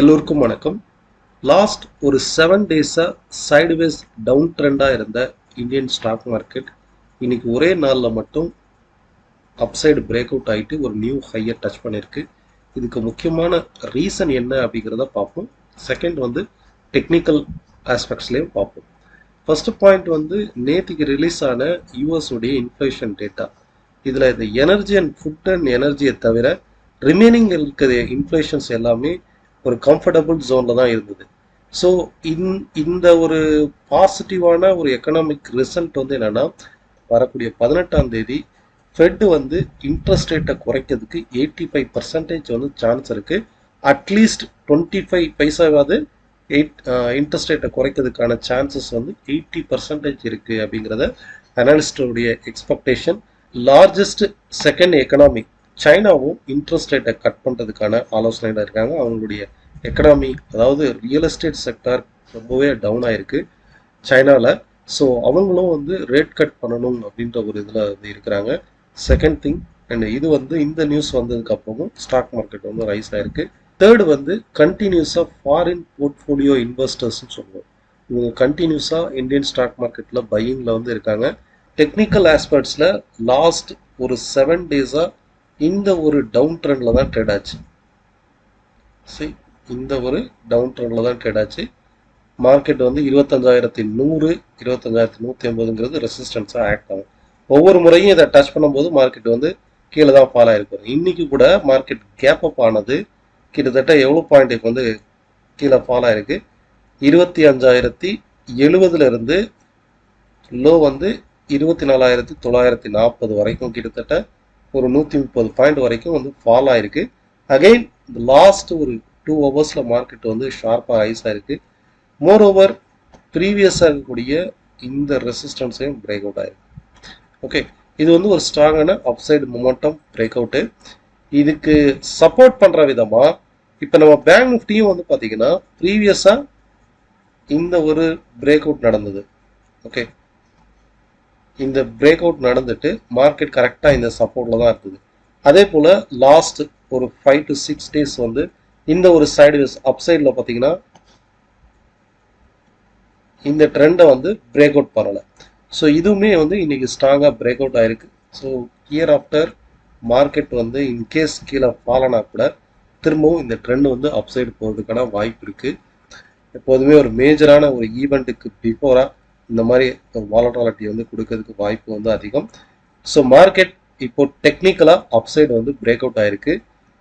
எல்லோருக்கும் வணக்கம். லாஸ்ட் ஒரு செவன் டேஸாக சைடுவேஸ் டவுன் ட்ரெண்டாக இருந்த இந்தியன் ஸ்டாக் மார்க்கெட் இன்னைக்கு ஒரே நாளில் மட்டும் அப்சைடு பிரேக் அவுட் ஆகிட்டு ஒரு நியூ ஹையை டச் பண்ணியிருக்கு இதுக்கு முக்கியமான ரீசன் என்ன அப்படிங்கிறத பார்ப்போம். செகண்ட் வந்து டெக்னிக்கல் ஆஸ்பெக்ட்ஸ்லேயும் பார்ப்போம். ஃபர்ஸ்ட் பாயிண்ட் வந்து நேற்றுக்கு ரிலீஸ் ஆன US உடைய இன்ஃப்ளேஷன் டேட்டா இதில் இந்த எனர்ஜி அண்ட் ஃபுட் அண்ட் எனர்ஜியை தவிர ரிமைனிங் இருக்கிற இன்ஃப்ளேஷன்ஸ் எல்லாமே ஒரு கம்ஃபர்டபுள் ஜோனில் தான் இருந்தது. ஸோ இந் இந்த ஒரு பாசிட்டிவான ஒரு எக்கனாமிக் ரிசல்ட் வந்து என்னென்னா வரக்கூடிய பதினெட்டாம் தேதி ஃபெட்டு வந்து இன்ட்ரெஸ்ட் ரேட்டை குறைக்கிறதுக்கு எயிட்டி ஃபைவ் பர்சன்டேஜ் வந்து சான்ஸ் இருக்குது அட்லீஸ்ட் டுவெண்ட்டி ஃபைவ் பைசாவாவது எயிட் இன்ட்ரெஸ்ட் ரேட்டை குறைக்கிறதுக்கான சான்சஸ் வந்து எயிட்டி பர்சன்டேஜ் இருக்குது அப்படிங்கிறத அனாலிஸ்டருடைய எக்ஸ்பெக்டேஷன் லார்ஜஸ்ட் செகண்ட் எக்கனாமிக் சைனாவும் இன்ட்ரெஸ்ட் ரேட்டை கட் பண்ணுறதுக்கான ஆலோசனையில் இருக்காங்க. அவங்களுடைய எக்கனாமி அதாவது ரியல் எஸ்டேட் செக்டார் ரொம்பவே டவுன் ஆயிருக்கு. சைனாவில் ஸோ அவங்களும் வந்து ரேட் கட் பண்ணணும் அப்படின்ற ஒரு இதில் வந்து இருக்கிறாங்க. செகண்ட் திங் அண்ட் இது வந்து இந்த நியூஸ் வந்ததுக்கு அப்புறமும் ஸ்டாக் மார்க்கெட் வந்து ரைஸ் ஆயிருக்கு. தேர்டு வந்து கண்டினியூஸாக ஃபாரின் போர்ட்ஃபோலியோ இன்வெஸ்டர்ஸ்னு சொல்லுவோம். இவங்க கண்டினியூஸாக இந்தியன் ஸ்டாக் மார்க்கெட்டில் பையிங்கில் வந்து இருக்காங்க. டெக்னிக்கல் ஆஸ்பெக்ட்ஸில் லாஸ்ட் ஒரு செவன் டேஸாக இந்த ஒரு டவுன் ட்ரெண்டில் தான் ட்ரேட் ஆச்சு. சரி இந்த ஒரு டவுன் ட்ரெண்டில் தான் ட்ரேட் ஆச்சு. மார்க்கெட் வந்து இருபத்தஞ்சாயிரத்தி நூறு இருபத்தஞ்சாயிரத்தி நூற்றி ஐம்பதுங்கிறது ரெசிஸ்டன்ஸாக ஆக்ட் ஆகும். ஒவ்வொரு முறையும் இதை டச் பண்ணும்போது மார்க்கெட் வந்து கீழே தான் ஃபால் ஆகிருக்கும் இன்னைக்கு கூட மார்க்கெட் கேப் அப் ஆனது கிட்டத்தட்ட எவ்வளோ பாயிண்ட்டுக்கு வந்து கீழே ஃபால் ஆகிருக்கு இருபத்தி அஞ்சாயிரத்தி எழுபதுலேருந்து லோ வந்து இருபத்தி நாலாயிரத்தி தொள்ளாயிரத்தி நாற்பது வரைக்கும் கிட்டத்தட்ட ஒரு நூற்றி முப்பது பாயிண்ட் வரைக்கும் வந்து ஃபால் ஆயிருக்கு. அகைன் லாஸ்ட் ஒரு டூ ஹவர்ஸில் மார்க்கெட் வந்து ஷார்ப்பாக ரைஸ் ஆயிருக்கு. மோர் ஓவர் ப்ரீவியஸாக இருக்கக்கூடிய இந்த ரெசிஸ்டன்ஸையும் பிரேக் அவுட் ஆயிருக்கு. ஓகே இது வந்து ஒரு ஸ்ட்ராங்கான அப்சைடு மொமெண்டம் பிரேக் அவுட்டு இதுக்கு சப்போர்ட் பண்ணுற விதமாக இப்போ நம்ம பேங்க் நிஃப்டியும் வந்து பார்த்தீங்கன்னா ப்ரீவியஸாக இந்த ஒரு பிரேக் அவுட் நடந்தது. ஓகே இந்த பிரேக் அவுட் நடந்துட்டு மார்க்கெட் கரெக்டாக இந்த சப்போர்ட்டில் தான் இருந்தது அதே போல் லாஸ்ட் ஒரு ஃபைவ் டு சிக்ஸ் டேஸ் வந்து இந்த ஒரு சைடுவேஸ் அப்சைடில் பார்த்தீங்கன்னா இந்த ட்ரெண்டை வந்து பிரேக் அவுட் பண்ணலை. ஸோ இதுவுமே வந்து இன்னைக்கு ஸ்ட்ராங்காக பிரேக் அவுட் ஆயிருக்கு. ஸோ இயர் ஆஃப்டர் மார்க்கெட் வந்து இன்கேஸ் கீழே ஃபாலனா கூட திரும்பவும் இந்த ட்ரெண்ட் வந்து அப்சைடு போகிறதுக்கான வாய்ப்பு இருக்குது எப்போதுமே ஒரு மேஜரான ஒரு ஈவெண்ட்டுக்கு பிஃபோராக இந்த மாதிரி வாலட்டாலிட்டி வந்து கொடுக்கறதுக்கு வாய்ப்பு வந்து அதிகம். ஸோ மார்க்கெட் இப்போ டெக்னிக்கலாக அப்சைடு வந்து பிரேக் அவுட் ஆயிருக்கு.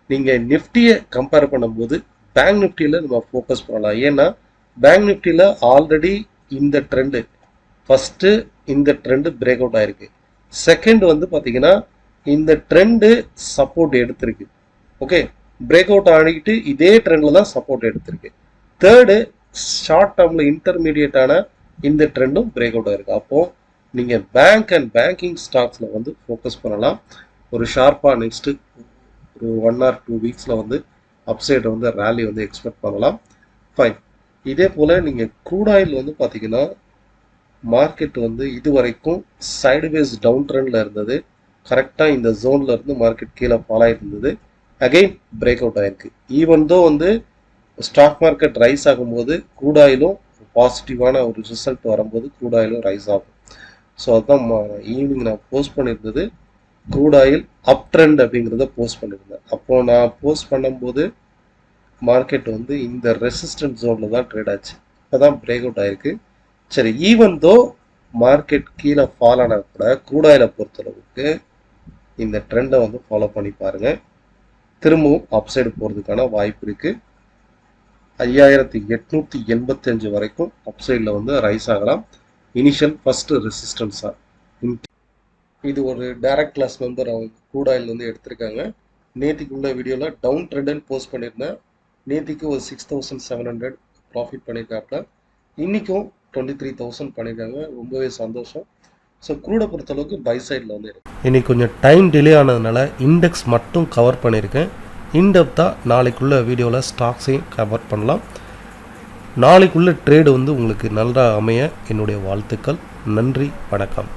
நீங்கள் நிஃப்டியை கம்பேர் பண்ணும்போது பேங்க் நிஃப்டியில் நம்ம ஃபோக்கஸ் பண்ணலாம். ஏன்னா பேங்க் நிஃப்டியில் ஆல்ரெடி இந்த ட்ரெண்டு ஃபஸ்ட்டு இந்த ட்ரெண்டு பிரேக் அவுட் ஆயிருக்கு. செகண்ட் வந்து பார்த்தீங்கன்னா இந்த ட்ரெண்டு சப்போர்ட் எடுத்திருக்கு. ஓகே பிரேக் அவுட் ஆகிட்டு இதே ட்ரெண்டில் தான் சப்போர்ட் எடுத்திருக்கு. தேர்டு ஷார்ட் டேர்மில் இன்டர்மீடியட்டான இந்த ட்ரெண்டும் பிரேக் அவுட் ஆயிருக்கு. அப்போது நீங்கள் பேங்க் அண்ட் பேங்கிங் ஸ்டாக்ஸில் வந்து ஃபோக்கஸ் பண்ணலாம். ஒரு ஷார்ப்பாக நெக்ஸ்ட்டு ஒரு ஒன் ஆர் டூ வீக்ஸில் வந்து அப்சைடை வந்து ரேலி வந்து எக்ஸ்பெக்ட் பண்ணலாம். ஃபைன் இதே போல் நீங்கள் க்ரூட் ஆயில் வந்து பார்த்தீங்கன்னா மார்க்கெட் வந்து இது வரைக்கும் சைடுவேஸ் டவுன் ட்ரெண்டில் இருந்தது. கரெக்டாக இந்த ஜோனில் இருந்து மார்க்கெட் கீழே ஃபால் ஆகிட்டு இருந்தது. அகைன் பிரேக் அவுட் ஆயிருக்கு. ஈவன் தோ வந்து ஸ்டாக் மார்க்கெட் ரைஸ் ஆகும்போது க்ரூட் ஆயிலும் பாசிட்டிவான ஒரு ரிசல்ட் வரும்போது க்ரூட் ஆயிலும் ரைஸ் ஆகும். ஸோ அதுதான் ஈவினிங் நான் போஸ்ட் பண்ணியிருந்தது க்ரூட் ஆயில் அப் ட்ரெண்ட் அப்படிங்கிறத போஸ்ட் பண்ணியிருந்தேன். அப்போது நான் போஸ்ட் பண்ணும்போது மார்க்கெட் வந்து இந்த ரெசிஸ்டன்ட் ஜோனில் தான் ட்ரேட் ஆச்சு. இப்போ தான் பிரேக் அவுட் ஆயிருக்கு. சரி ஈவன் தோ மார்க்கெட் கீழே ஃபால் ஆனால் கூட க்ரூட் ஆயிலை பொறுத்தளவுக்கு இந்த ட்ரெண்டை வந்து ஃபாலோ பண்ணி பாருங்கள் திரும்பவும் அப்சைடு போகிறதுக்கான வாய்ப்பு இருக்குது ஐயாயிரத்தி எட்நூற்றி எண்பத்தஞ்சு வரைக்கும் அப்சைடில் வந்து ரைஸ் ஆகலாம். இனிஷியல் ஃபஸ்ட்டு ரெசிஸ்டன்ஸாக இது ஒரு டைரக்ட் கிளாஸ் மெம்பர் அவங்க க்ரூட் ஆயில் வந்து எடுத்திருக்காங்க. நேத்திக்கு உள்ள வீடியோவில் டவுன் ட்ரெண்டுன்னு போஸ்ட் பண்ணியிருந்தேன். நேத்திக்கு ஒரு six thousand seven hundred profit பண்ணியிருக்காப்புல. இன்றைக்கும் டுவெண்ட்டி த்ரீ தௌசண்ட் பண்ணியிருக்காங்க. ரொம்பவே சந்தோஷம். ஸோ க்ரூடை பொறுத்தளவுக்கு பை சைடில் வந்து இருக்கு. இன்னைக்கு கொஞ்சம் டைம் டிலே ஆனதுனால இண்டெக்ஸ் மட்டும் கவர் பண்ணியிருக்கேன். இன்டெப்த்தாக நாளைக்குள்ள வீடியோவில் ஸ்டாக்ஸையும் கவர் பண்ணலாம். நாளைக்குள்ள ட்ரேடு வந்து உங்களுக்கு நல்லா அமைய என்னுடைய வாழ்த்துக்கள். நன்றி வணக்கம்.